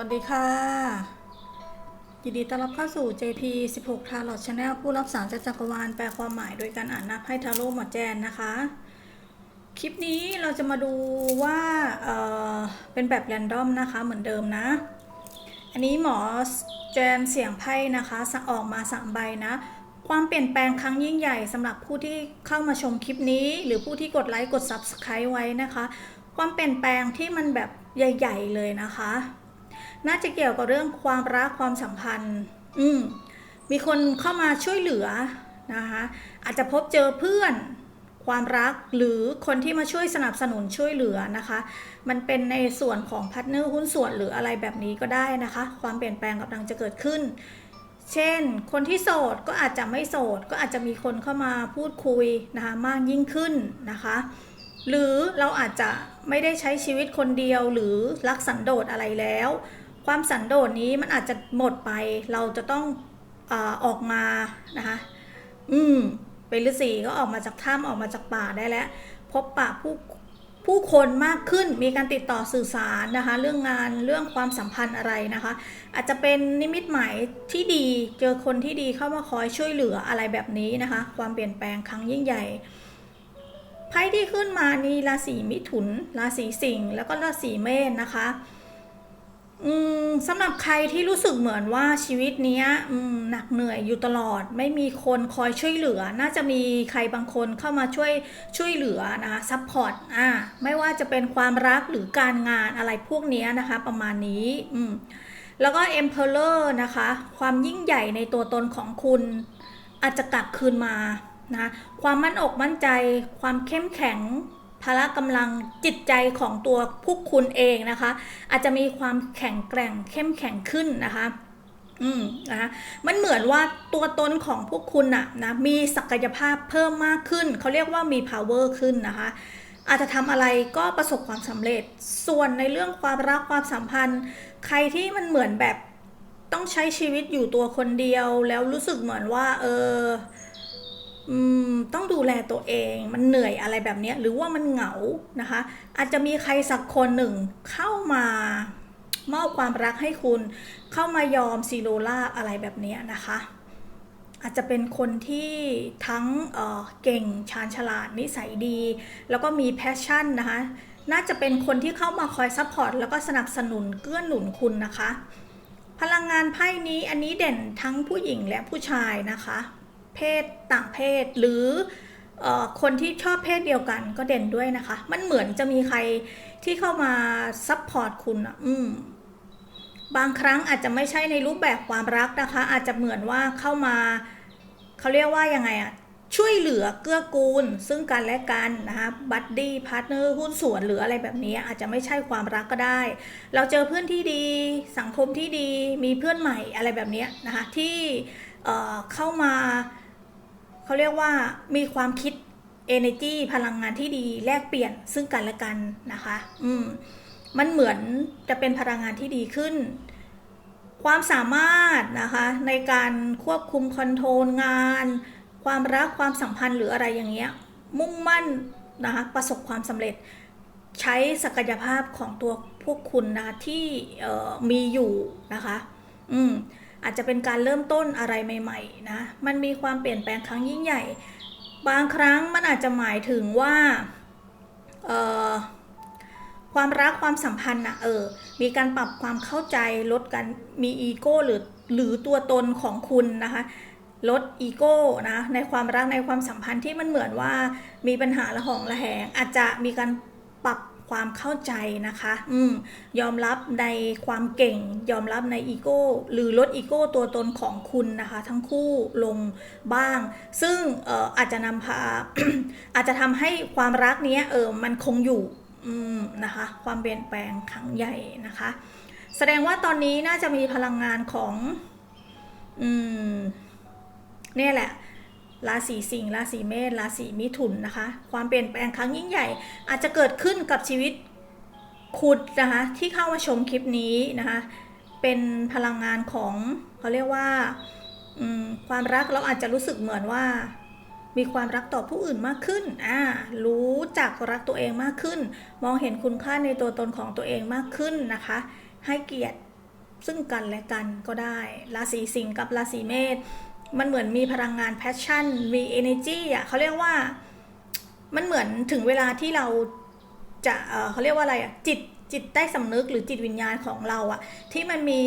วัสดีค่ะ ยินดีต้อนรับเข้าสู่ JP 16 Tarot Channel ผู้รับสารจากจักรวาลแปลความหมายโดยการอ่านนับให้ทาโร่หมอแจนนะคะ คลิปนี้เราจะมาดูว่าเเป็นแบบแรนดอมนะคะเหมือนเดิมนะ อันนี้หมอแจนเสียงไพ่นะคะสะออกมาสามใบนะ ความเปลี่ยนแปลงครั้งยิ่งใหญ่สำหรับผู้ที่เข้ามาชมคลิปนี้ หรือผู้ที่กดไลค์กด Subscribe ไว้นะคะ ความเปลี่ยนแปลงที่มันแบบใหญ่ ๆ เลยนะคะ น่าจะเกี่ยวกับเรื่องความรักความสัมพันธ์ อืมมีคนเข้ามาช่วยเหลือนะคะอาจจะพบเจอเพื่อนความรักหรือคนที่มาช่วยสนับสนุนช่วยเหลือนะคะ มันเป็นในส่วนของพาร์ทเนอร์หุ้นส่วนหรืออะไรแบบนี้ก็ได้นะคะ ความเปลี่ยนแปลงกำลังจะเกิดขึ้น เช่น คนที่โสดก็อาจจะไม่โสด ก็อาจจะมีคนเข้ามาพูดคุยนะคะมากยิ่งขึ้นนะคะ หรือเราอาจจะไม่ได้ใช้ชีวิตคนเดียวหรือรักสันโดษอะไรแล้ว ความสันโดษนี้มันอาจจะหมดไป เราจะต้องอออกมานะคะ อืม เป็นฤาษีก็ออกมาจากถ้ำออกมาจากป่าได้แล้ว พบปะผู้ผู้คนมากขึ้นมีการติดต่อสื่อสารนะคะ เรื่องงานเรื่องความสัมพันธ์อะไรนะคะ อาจจะเป็นนิมิตหมายที่ดีเจอคนที่ดีเข้ามาคอยช่วยเหลืออะไรแบบนี้นะคะ ความเปลี่ยนแปลงครั้งยิ่งใหญ่ไพ่ที่ขึ้นมานี่ราศีมิถุน ราศีสิงห์แล้วก็ราศีเมษนะคะ อืมสำหรับใครที่รู้สึกเหมือนว่าชีวิตเนี้ยอืมหนักเหนื่อยอยู่ตลอด ไม่มีคนคอยช่วยเหลือ น่าจะมีใครบางคนเข้ามาช่วยช่วยเหลือนะคะซัพพอร์ตอ่าไม่ว่าจะเป็นความรักหรือการงานอะไรพวกนี้นะคะ ประมาณนี้อืมแล้วก็ Emperor นะคะ ความยิ่งใหญ่ในตัวตนของคุณอาจจะกลับคืนมานะความมั่นอกมั่นใจ ความเข้มแข็ง พละกำลังจิตใจของตัวพวกคุณเองนะคะ อาจจะมีความแข็งแกร่งเข้มแข็งขึ้นนะคะ อืมนะคะมันเหมือนว่าตัวตนของพวกคุณอะนะมีศักยภาพเพิ่มมากขึ้น เขาเรียกว่ามี power ขึ้นนะคะอาจจะทำอะไรก็ประสบความสำเร็จ ส่วนในเรื่องความรักความสัมพันธ์ ใครที่มันเหมือนแบบต้องใช้ชีวิตอยู่ตัวคนเดียว แล้วรู้สึกเหมือนว่า เออ ต้องดูแลตัวเอง มันเหนื่อยอะไรแบบนี้หรือว่ามันเหงานะคะ อาจจะมีใครสักคนหนึ่งเข้ามามอบความรักให้คุณ เข้ามายอมซีโรล่าอะไรแบบนี้นะคะ อาจจะเป็นคนที่ทั้งเเก่งชาญฉลาดนิสัยดี แล้วก็มีแพชชั่นนะคะ น่าจะเป็นคนที่เข้ามาคอยซัพพอร์ตแล้วก็สนับสนุนเกื้อหนุนคุณนะคะ พลังงานไพ่นี้อันนี้เด่นทั้งผู้หญิงและผู้ชายนะคะ เพศต่างเพศ หรืออคนที่ชอบเพศเดียวกันก็เด่นด้วยนะคะ มันเหมือนจะมีใครที่เข้ามาซัพพอร์ตคุณอะอืมบางครั้งอาจจะไม่ใช่ในรูปแบบความรักนะคะ อาจจะเหมือนว่าเข้ามาเขาเรียกว่ายังไงอะช่วยเหลือเกื้อกูล ซึ่งกันและกันนะคะบัดดี้พาร์ทเนอร์หุ้นส่วนหรืออะไรแบบนี้ อาจจะไม่ใช่ความรักก็ได้ เราเจอเพื่อนที่ดี สังคมที่ดีมีเพื่อนใหม่อะไรแบบนี้นะคะที่เเข้ามา เขาเรียกว่ามีความคิด energy พลังงานที่ดีแลกเปลี่ยนซึ่งกันและกันนะคะ อืม มันเหมือนจะเป็นพลังงานที่ดีขึ้น ความสามารถนะคะ ในการควบคุมคอนโทรลงาน ความรักความสัมพันธ์หรืออะไรอย่างเงี้ย มุ่งมั่นนะคะประสบความสำเร็จใช้ศักยภาพของตัวพวกคุณนะที่มีอยู่นะคะ อืม อาจจะเป็นการเริ่มต้นอะไรใหม่ๆนะมันมีความเปลี่ยนแปลงครั้งยิ่งใหญ่ บางครั้งมันอาจจะหมายถึงว่าความรักความสัมพันธ์นะเออ มีการปรับความเข้าใจลดกันมีอีโก้หรือหรือตัวตนของคุณนะคะ ลดอีโก้นะในความรักในความสัมพันธ์ที่มันเหมือนว่ามีปัญหาละหองละแหง อาจจะมีการ ความเข้าใจนะคะอืมยอมรับในความเก่ง ยอมรับในอีโก้หรือลดอีโก้ตัวตนของคุณนะคะ ทั้งคู่ลงบ้าง ซึ่งอออาจจะนำพาอาจจะทำให้ความรักนี้เออมันคงอยู่อนะคะ ความเปลี่ยนแปลงครั้งใหญ่นะคะ แสดงว่าตอนนี้น่าจะมีพลังงานของ อืมเนี่ยแหละ ราศีสิงห์ราศีเมษราศีมิถุนนะคะ ความเปลี่ยนแปลงครั้งยิ่งใหญ่ อาจจะเกิดขึ้นกับชีวิตคุณนะคะที่เข้ามาชมคลิปนี้นะคะ เป็นพลังงานของเขาเรียกว่าความรักเราอาจจะรู้สึกเหมือนว่า มีความรักต่อผู้อื่นมากขึ้นอ่ารู้จักรักตัวเองมากขึ้น มองเห็นคุณค่าในตัวตนของตัวเองมากขึ้นนะคะ ให้เกียรติซึ่งกันและกันก็ได้ ราศีสิงห์กับราศีเมษ มันเหมือนมีพลังงานแพชชั่น มี energy อะเขาเรียกว่า มันเหมือนถึงเวลาที่เราจะเเขาเรียกว่าอะไรอะจิตจิตใต้สำนึกหรือจิตวิญญาณของเราอะที่มันมี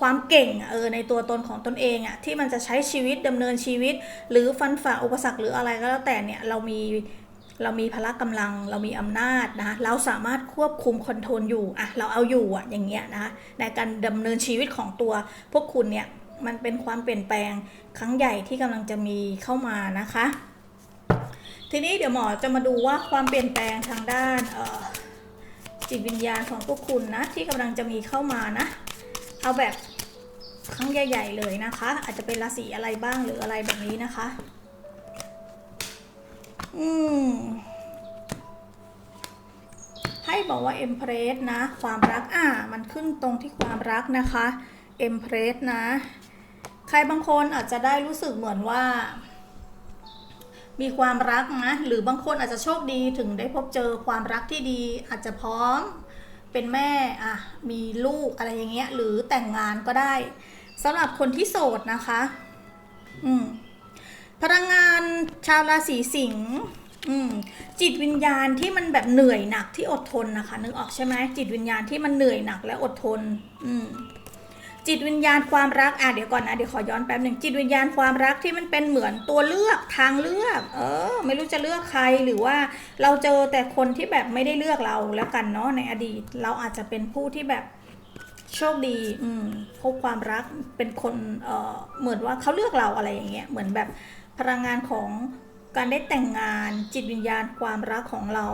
ความเก่งเออในตัวตนของตนเองอะที่มันจะใช้ชีวิตดำเนินชีวิต หรือฟันฝ่าอุปสรรคหรืออะไรก็แล้วแต่เนี่ยเรามีเรามีพละกำลัง เรามีอำนาจนะเราสามารถควบคุมคอนโทรลอยู่อะเราเอาอยู่อะอย่างเงี้ยนะในการดำเนินชีวิตของตัวพวกคุณเนี่ย มันเป็นความเปลี่ยนแปลงครั้งใหญ่ที่กำลังจะมีเข้ามานะคะ ทีนี้เดี๋ยวหมอจะมาดูว่าความเปลี่ยนแปลงทางด้านจิตวิญญาณของพวกคุณนะที่กำลังจะมีเข้ามานะ เอาแบบครั้งใหญ่ ๆ เลยนะคะ อาจจะเป็นราศีอะไรบ้างหรืออะไรแบบนี้นะคะ อืมให้บอกว่า Empress นะ ความรักอ่า มันขึ้นตรงที่ความรักนะคะ Empress นะ ใครบางคนอาจจะได้รู้สึกเหมือนว่า มีความรักนะหรือบางคนอาจจะโชคดีถึงได้พบเจอความรักที่ดี อาจจะพร้อมเป็นแม่อะมีลูกอะไรอย่างเงี้ย หรือแต่งงานก็ได้สำหรับคนที่โสดนะคะ อืมพลังงานชาวราศีสิงห์จิตวิญญาณที่มันแบบเหนื่อยหนักที่อดทนนะคะ นึกออกใช่ไหมจิตวิญญาณที่มันเหนื่อยหนักและอดทน อืม จิตวิญญาณความรักอะเดี๋ยวก่อนนะเดี๋ยวขอย้อนแป๊บหนึ่งจิตวิญญาณความรักที่มันเป็นเหมือนตัวเลือกทางเลือก เออ ไม่รู้จะเลือกใครหรือว่าเราเจอแต่คนที่แบบไม่ได้เลือกเราแล้วกันเนาะในอดีต เราอาจจะเป็นผู้ที่แบบโชคดี อืมพบความรักเป็นคนเออเหมือนว่าเขาเลือกเราอะไรอย่างเงี้ยเหมือนแบบพลังงานของการได้แต่งงานจิตวิญญาณความรักของเรา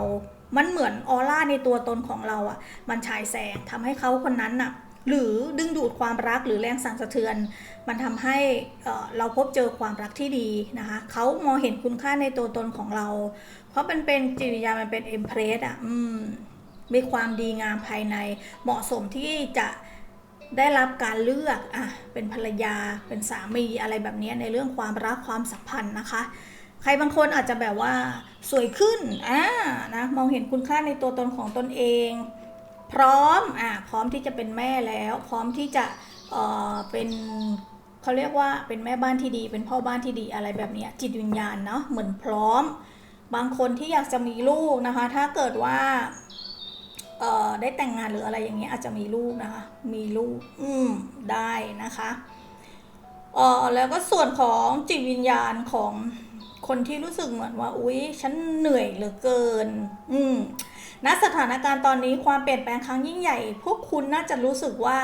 มันเหมือนออร่าในตัวตนของเราอะ่ะ มันฉายแสงทำให้เขาคนนั้นน่ะ หรือดึงดูดความรักหรือแรงสั่นสะเทือน มันทำให้เอ่อเราพบเจอความรักที่ดีนะคะเขามองเห็นคุณค่าในตัวตนของเรา เพราะมันเป็นจิตวิญญาณมันเป็นเอ็มเพรสอะอืมมีความดีงามภายใน เหมาะสมที่จะได้รับการเลือกอะเป็นภรรยาเป็นสามีอะไรแบบนี้ในเรื่องความรักความสัมพันธ์นะคะ ใครบางคนอาจจะแบบว่าสวยขึ้นอ่านะมองเห็นคุณค่าในตัวตนของตนเอง พร้อมอ่าพร้อมที่จะเป็นแม่แล้ว พร้อมที่จะเอ่อเป็นเขาเรียกว่าเป็นแม่บ้านที่ดี เป็นพ่อบ้านที่ดีอะไรแบบเนี้ยจิตวิญญาณเนาะเหมือนพร้อม บางคนที่อยากจะมีลูกนะคะ ถ้าเกิดว่าเอ่อได้แต่งงานหรืออะไรอย่างเงี้ยอาจจะมีลูกนะคะ มีลูก อืมได้นะคะเอ่อแล้วก็ส่วนของจิตวิญญาณของคนที่รู้สึกเหมือนว่า อุ๊ย ฉันเหนื่อยเหลือเกิน อืม ณสถานการณ์ตอนนี้ความเปลี่ยนแปลงครั้งยิ่งใหญ่ พวกคุณน่าจะรู้สึกว่า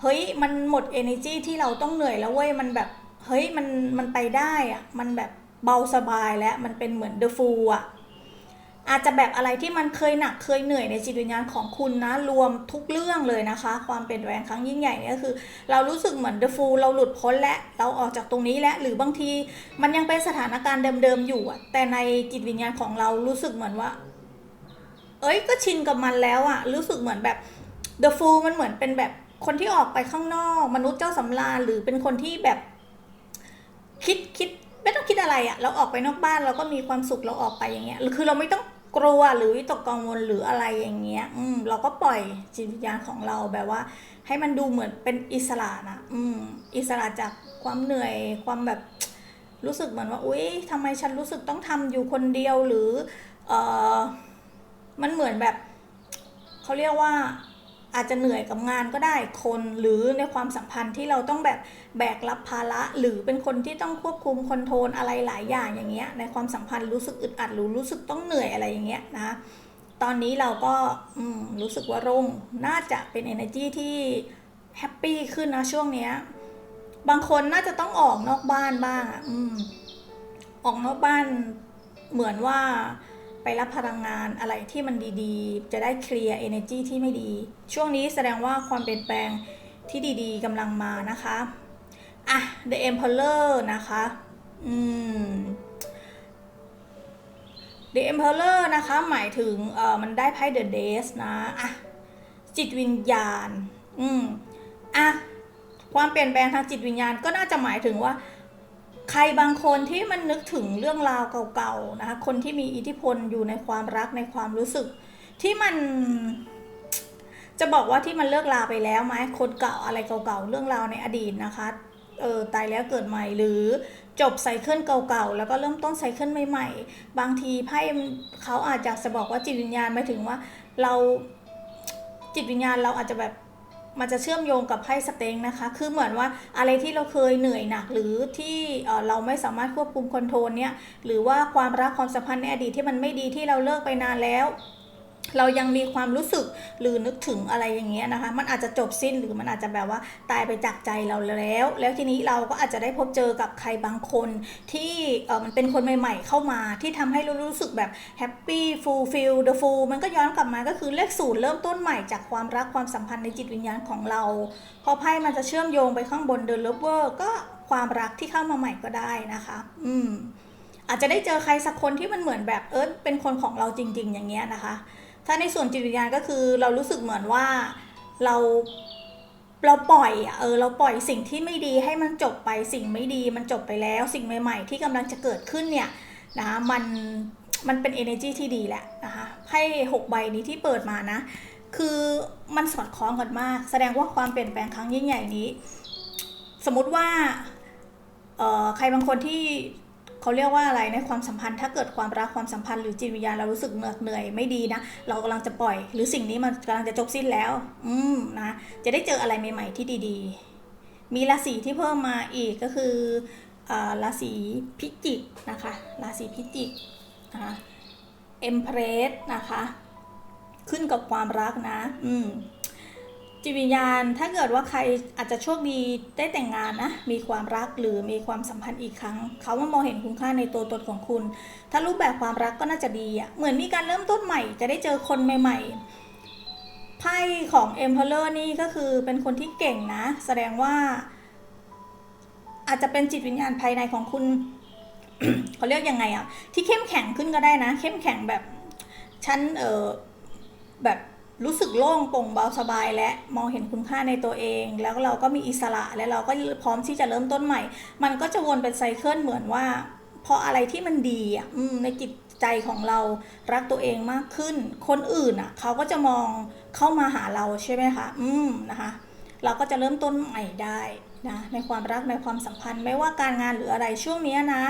เฮ้ย มันหมด energy ที่เราต้องเหนื่อยแล้วเว้ย มันแบบ เฮ้ย มัน มันไปได้อะมันแบบเบาสบายแล้ว มันเป็นเหมือน the full อะอาจจะแบบอะไรที่มันเคยหนักเคยเหนื่อยในจิตวิญญาณของคุณนะ รวมทุกเรื่องเลยนะคะ ความเปลี่ยนแปลงครั้งยิ่งใหญ่เนี่ยก็คือ เรารู้สึกเหมือน the full เราหลุดพ้นแล้วเราออกจากตรงนี้แล้วหรือบางที มันยังเป็นสถานการณ์เดิมๆอยู่แต่ในจิตวิญญาณของเรารู้สึกเหมือนว่า เอ้ยก็ชินกับมันแล้วอะรู้สึกเหมือนแบบ The Fool มันเหมือนเป็นแบบคนที่ออกไปข้างนอก มนุษย์เจ้าสำราญหรือเป็นคนที่แบบ คิดคิดไม่ต้องคิดอะไรอะเราออกไปนอกบ้านเราก็มีความสุขเราออกไปอย่างเงี้ยคือเราไม่ต้องกลัวหรือวิตกกังวลหรืออะไรอย่างเงี้ย อืม เราก็ปล่อยจิตวิญญาณของเราแบบว่า ให้มันดูเหมือนเป็นอิสระนะอืม อิสระจากความเหนื่อยความแบบรู้สึกเหมือนว่า อุ๊ยทำไมฉันรู้สึกต้องทำอยู่คนเดียวหรือ เออ มันเหมือนแบบเขาเรียกว่าอาจจะเหนื่อยกับงานก็ได้คนหรือในความสัมพันธ์ที่เราต้องแบบแบกรับภาระ หรือเป็นคนที่ต้องควบคุมคอนโทรลอะไรหลายอย่างอย่างเงี้ยในความสัมพันธ์รู้สึกอึดอัดหรือรู้สึกต้องเหนื่อยอะไรอย่างเงี้ยนะตอนนี้เราก็รู้สึกว่าร่งน่าจะเป็น energy ที่แฮปปี้ขึ้นนะช่วงเนี้ยบางคนน่าจะต้องออกนอกบ้านบ้างอะอืมออกนอกบ้านเหมือนว่า ไปรับพลังงานอะไรที่มันดีๆ จะได้เคลียร์ energy ที่ไม่ดี ช่วงนี้แสดงว่าความเปลี่ยนแปลงที่ดีๆกำลังมานะคะอะ The Emperor นะคะ อืม The Emperor นะคะ หมายถึงเอ่อมันได้ไพ่ The Days นะอะจิตวิญญาณ อืมอะความเปลี่ยนแปลงทางจิตวิญญาณก็น่าจะหมายถึงว่า ใครบางคนที่มันนึกถึงเรื่องราวเก่าๆนะคะ คนที่มีอิทธิพลอยู่ในความรักในความรู้สึก ที่มัน จะบอกว่าที่มันเลิกลาไปแล้วไหมคนเก่าอะไรเก่าๆเรื่องราวในอดีตนะคะเออตายแล้วเกิดใหม่หรือจบไซเคิลเก่าๆแล้วก็เริ่มต้นไซเคิลใหม่ๆ บางทีไพ่เขาอาจจะจะบอกว่าจิตวิญญาณหมายถึงว่าเราจิตวิญญาณเราอาจจะแบบ มันจะเชื่อมโยงกับไพ่สเต็งนะคะ คือเหมือนว่าอะไรที่เราเคยเหนื่อยหนักหรือที่เราไม่สามารถควบคุมคอนโทรลเนี่ย หรือว่าความรักความสัมพันธ์ในอดีตที่มันไม่ดีที่เราเลิกไปนานแล้ว เรายังมีความรู้สึกหรือนึกถึงอะไรอย่างเงี้ยนะคะ มันอาจจะจบสิ้นหรือมันอาจจะแบบว่าตายไปจากใจเราแล้ว แล้วทีนี้เราก็อาจจะได้พบเจอกับใครบางคนที่เออมันเป็นคนใหม่ ๆ เข้ามาที่ทำให้เรารู้สึกแบบแฮปปี้ฟูลฟิลเดอะฟูลมันก็ย้อนกลับมาก็คือเลขศูนย์เริ่มต้นใหม่จากความรักความสัมพันธ์ในจิตวิญญาณของเรา พอไพ่มันจะเชื่อมโยงไปข้างบนเดอะเลเวอร์ก็ความรักที่เข้ามาใหม่ก็ได้นะคะ อืมอาจจะได้เจอใครสักคนที่มันเหมือนแบบเออเป็นคนของเราจริง ๆ อย่างเงี้ยนะคะ ถ้าในส่วนจิตวิญญาณก็คือเรารู้สึกเหมือนว่าเราเราปล่อยเออเราปล่อยสิ่งที่ไม่ดีให้มันจบไปสิ่งไม่ดีมันจบไปแล้ว สิ่งใหม่ ๆ ที่กำลังจะเกิดขึ้นเนี่ยนะมันมันเป็น energy ที่ดีแหละนะคะไพ่หกใบนี้ที่เปิดมานะ คือมันสอดคล้องกันมาก แสดงว่าความเปลี่ยนแปลงครั้งยิ่งใหญ่นี้ สมมติว่าใครบางคนที่ เขาเรียกว่าอะไรในความสัมพันธ์ถ้าเกิดความรักความสัมพันธ์หรือจิตวิญญาณเรารู้สึกเหนื่อยเหนื่อยไม่ดีนะ เรากำลังจะปล่อย หรือสิ่งนี้มันกำลังจะจบสิ้นแล้ว อืมนะจะได้เจออะไรใหม่ ๆ ที่ดีๆ มีราศีที่เพิ่มมาอีกก็คือราศีพิจิกนะคะราศีพิจิกนะคะเอ็มเพรสนะคะ ขึ้นกับความรักนะ อืม จิตวิญญาณถ้าเกิดว่าใครอาจจะโชคดีได้แต่งงานนะมีความรักหรือมีความสัมพันธ์อีกครั้ง เขามามองเห็นคุณค่าในตัวตนของคุณ ถ้ารูปแบบความรักก็น่าจะดีอะ่ะเหมือนมีการเริ่มต้นใหม่ จะได้เจอคนใหม่ ๆไพ่ของ Emperor นี่ก็คือเป็นคนที่เก่งนะ แสดงว่า อาจจะเป็นจิตวิญญาณภายในของคุณเขาเรียกยังไงอะ่ะที่เข้มแข็งขึ้นก็ได้นะ เข้มแข็งแบบฉันเออแบบ รู้สึกโล่งโปร่งเบาสบาย และมองเห็นคุณค่าในตัวเอง แล้วเราก็มีอิสระและเราก็พร้อมที่จะเริ่มต้นใหม่ มันก็จะวนเป็นไซเคิลเหมือนว่าพออะไรที่มันดีอะในจิตใจของเรารักตัวเองมากขึ้น คนอื่นอะเขาก็จะมองเข้ามาหาเราใช่ไหมคะอืมนะคะ เราก็จะเริ่มต้นใหม่ได้นะในความรักในความสัมพันธ์ไม่ว่าการงานหรืออะไรช่วงนี้นะ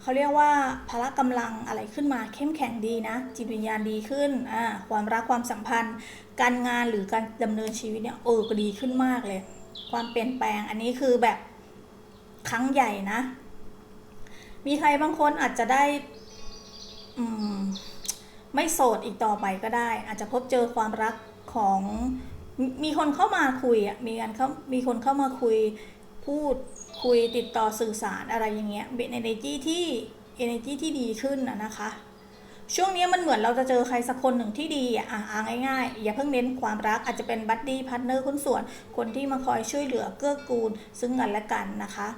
เขาเรียกว่าพละกำลังอะไรขึ้นมาเข้มแข็งดีนะ จิตวิญญาณดีขึ้นอ่าความรักความสัมพันธ์ การงานหรือการดำเนินชีวิตเนี่ยเออก็ดีขึ้นมากเลย ความเปลี่ยนแปลงอันนี้คือแบบครั้งใหญ่นะ มีใครบางคนอาจจะได้อืมไม่โสดอีกต่อไปก็ได้ อาจจะพบเจอความรักของมีคนเข้ามาคุยอะมีการเขามีคนเข้ามาคุยพูด คุยติดต่อสื่อสารอะไรอย่างเงี้ยเป็น energy ที่ energy ที่ดีขึ้นนะนะคะ ช่วงนี้มันเหมือนเราจะเจอใครสักคนหนึ่งที่ดีอะอ่าง่ายๆ อย่าเพิ่งเน้นความรักอาจจะเป็นบัดดี้พาร์ทเนอร์คนส่วน คนที่มาคอยช่วยเหลือเกื้อกูล ซึ่งกันและกันนะคะ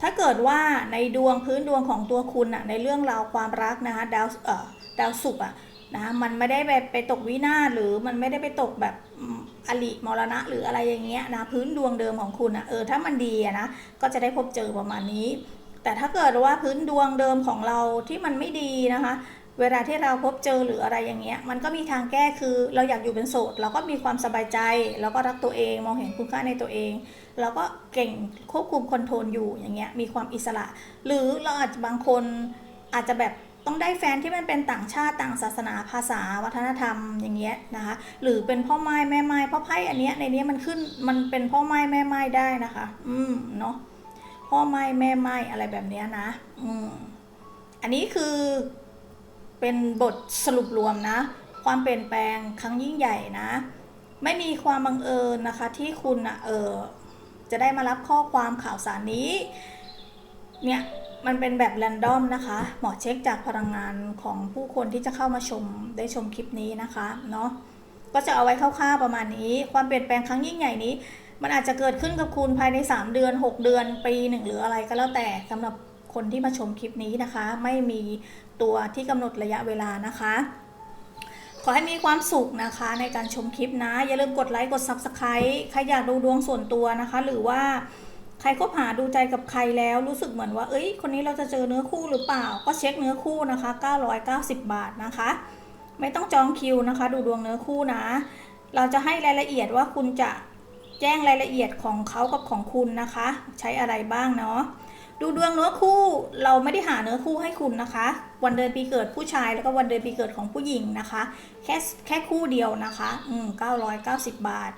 ถ้าเกิดว่าในดวงพื้นดวงของตัวคุณอะในเรื่องราวความรักนะคะดาวเอ่อดาวศุกร์อะนะมันไม่ได้แบบไปตกวินาศหรือมันไม่ได้ไปตกแบบ อลิมรณะหรืออะไรอย่างเงี้ยนะพื้นดวงเดิมของคุณอะเออถ้ามันดีนะก็จะได้พบเจอประมาณนี้ แต่ถ้าเกิดว่าพื้นดวงเดิมของเราที่มันไม่ดีนะคะเวลาที่เราพบเจอหรืออะไรอย่างเงี้ย มันก็มีทางแก้คือเราอยากอยู่เป็นโสดเราก็มีความสบายใจ เราก็รักตัวเองมองเห็นคุณค่าในตัวเอง เราก็เก่งควบคุมคอนโทรลอยู่อย่างเงี้ยมีความอิสระ หรือเราอาจจะบางคนอาจจะแบบ ต้องได้แฟนที่มันเป็นต่างชาติต่างศาสนาภาษาวัฒนธรรมอย่างเงี้ยนะคะหรือเป็นพ่อไม้แม่ไม้พราะไพ่อันเนี้ยในนี้มันขึ้นมันเป็นพ่อไม้แม่ไม้ได้นะคะ อืมเนาะพ่อไม้แม่ไม้อะไรแบบเนี้ยนะอืมอันนี้คือเป็นบทสรุปรวมนะ ความเปลี่ยนแปลงครั้งยิ่งใหญ่นะ ไม่มีความบังเอิญนะคะ ที่คุณอะเออจะได้มารับข้อความข่าวสารนี้เนี่ย มันเป็นแบบแรนดอมนะคะ หมอเช็คจากพลังงานของผู้คนที่จะเข้ามาชมได้ชมคลิปนี้นะคะเนาะก็จะเอาไว้คร่าวๆประมาณนี้ ความเปลี่ยนแปลงครั้งยิ่งใหญ่นี้ มันอาจจะเกิดขึ้นกับคุณภายใน 3 เดือน 6 เดือนปีหนึ่งหรืออะไรก็แล้วแต่สำหรับคนที่มาชมคลิปนี้นะคะ ไม่มีตัวที่กำหนดระยะเวลานะคะขอให้มีความสุขนะคะในการชมคลิปนะ อย่าลืมกดไลค์กด Subscribe ใครอยากดูดวงส่วนตัวนะคะ หรือว่า ใครคบหาดูใจกับใครแล้วรู้สึกเหมือนว่า เอ้ย คนนี้เราจะเจอเนื้อคู่หรือเปล่า ก็เช็คเนื้อคู่นะคะ 990 บาทนะคะ ไม่ต้องจองคิวนะคะ ดูดวงเนื้อคู่นะ เราจะให้รายละเอียดว่าคุณจะแจ้งรายละเอียดของเขากับของคุณนะคะ ใช้อะไรบ้างเนาะดูดวงเนื้อคู่เราไม่ได้หาเนื้อคู่ให้คุณนะคะ วันเดือนปีเกิดผู้ชายแล้วก็วันเดือนปีเกิดของผู้หญิงนะคะ แค่แค่คู่เดียวนะคะ อืม990บาท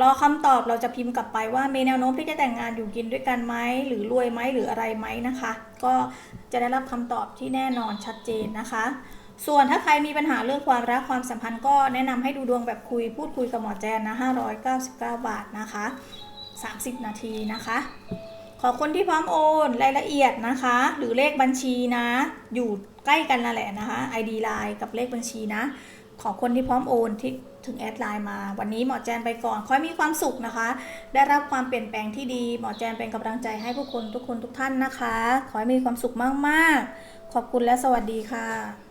รอคำตอบเราจะพิมพ์กลับไปว่ามีแนวโน้มที่จะแต่งงานอยู่กินด้วยกันไหมหรือรวยไหมหรืออะไรไหมนะคะ ก็จะได้รับคำตอบที่แน่นอนชัดเจนนะคะ ส่วนถ้าใครมีปัญหาเรื่องความรักความสัมพันธ์ก็แนะนำให้ดูดวงแบบคุยพูดคุยกับหมอแจนนะ599 บาทนะคะ 30 นาทีนะคะ ขอคนที่พร้อมโอนรายละเอียดนะคะ หรือเลขบัญชีนะ อยู่ใกล้กันนั่นแหละนะคะ ID Line กับเลขบัญชีนะ ขอคนที่พร้อมโอนที่ ถึงแอดไลน์มา วันนี้หมอแจนไปก่อนขอให้มีความสุขนะคะ ได้รับความเปลี่ยนแปลงที่ดี หมอแจนเป็นกำลังใจให้ผู้คนทุกคนทุกท่านนะคะ ขอให้มีความสุขมากๆ ขอบคุณและสวัสดีค่ะ